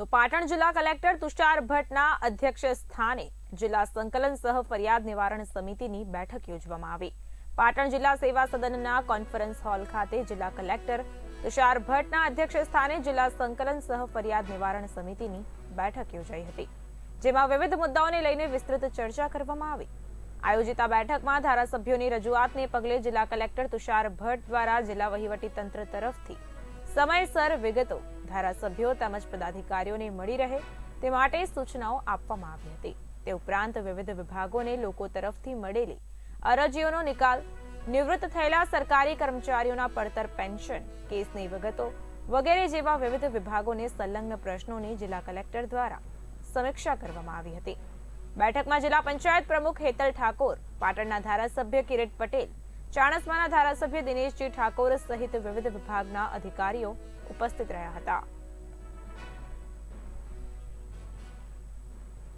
તો પાટણ જિલ્લા કલેક્ટર તુષાર ભટ્ટના અધ્યક્ષ સ્થાને જિલ્લા સંકલન સહ ફરિયાદ નિવારણ સમિતિની બેઠક યોજવામાં આવી. પાટણ જિલ્લા સેવા સદનના કોન્ફરન્સ હોલ ખાતે જિલ્લા કલેક્ટર તુષાર ભટ્ટના અધ્યક્ષ સ્થાને જિલ્લા સંકલન સહ ફરિયાદ નિવારણ સમિતિની બેઠક યોજાઈ હતી. જેમાં વિવિધ મુદ્દાઓને લઈને વિસ્તૃત ચર્ચા કરવામાં આવી. આયોજિત આ બેઠકમાં ધારાસભ્યોની રજૂઆતને પગલે જિલ્લા કલેક્ટર તુષાર ભટ્ટ દ્વારા જિલ્લા વહીવટી તંત્ર તરફથી સમયસર વિગતો ધારાસભ્યો તેમજ પદાધિકારીઓને મળી રહે તે માટે સૂચનાઓ આપવામાં આવી હતી. તે ઉપરાંત વિવિધ વિભાગોને લોકો તરફથી મળેલી અરજીઓનો નિકાલ, નિવૃત્ત થયેલા સરકારી કર્મચારીઓના પડતર પેન્શન, કેસની વિગતો વગેરે જેવા વિવિધ વિભાગોને સંલગ્ન પ્રશ્નોની જિલ્લા કલેક્ટર દ્વારા સમીક્ષા કરવામાં આવી હતી. બેઠકમાં જિલ્લા પંચાયત પ્રમુખ હેતલ ઠાકોર, પાટણના ધારાસભ્ય કિરીટ પટેલ ચાણસ્માના ધારાસભ્ય દિનેશજી ઠાકોર સહિત વિવિધ વિભાગના અધિકારીઓ ઉપસ્થિત રહ્યા હતા.